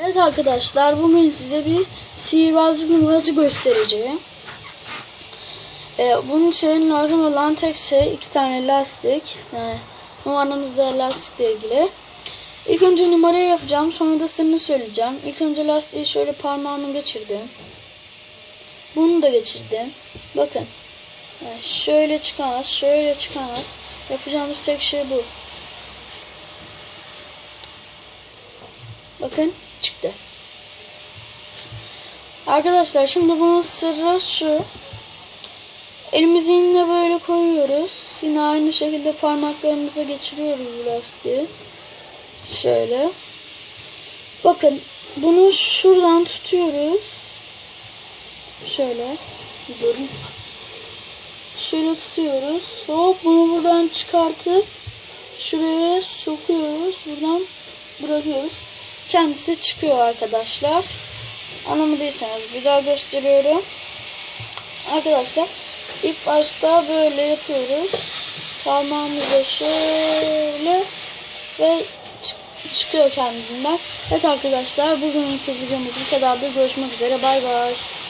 Evet arkadaşlar bugün size bir sihirbazlık numarası göstereceğim. Ee, bunun için lazım olan tek şey iki tane lastik. Yani numaramız da lastikle ilgili. İlk önce numarayı yapacağım sonra da sırrını söyleyeceğim. İlk önce lastiği şöyle parmağımı geçirdim. Bunu da geçirdim. Bakın. Yani şöyle çıkamaz, şöyle çıkamaz. Yapacağımız tek şey bu. Bakın çıktı. Arkadaşlar şimdi bunun sırrı şu. Elimizi yine böyle koyuyoruz. Yine aynı şekilde parmaklarımıza geçiriyoruz bu lastiği. Şöyle. Bakın bunu şuradan tutuyoruz. Şöyle. Durun. Şöyle tutuyoruz. Hop bunu buradan çıkartıp şuraya sokuyoruz. Buradan bırakıyoruz. Kendisi çıkıyor arkadaşlar. Anlamadıysanız bir daha gösteriyorum. Arkadaşlar ilk başta böyle yapıyoruz. Parmağımızla şöyle ve çık- çıkıyor kendinden. Evet arkadaşlar bugünkü videomuz bu kadardı. Görüşmek üzere. Bay bay.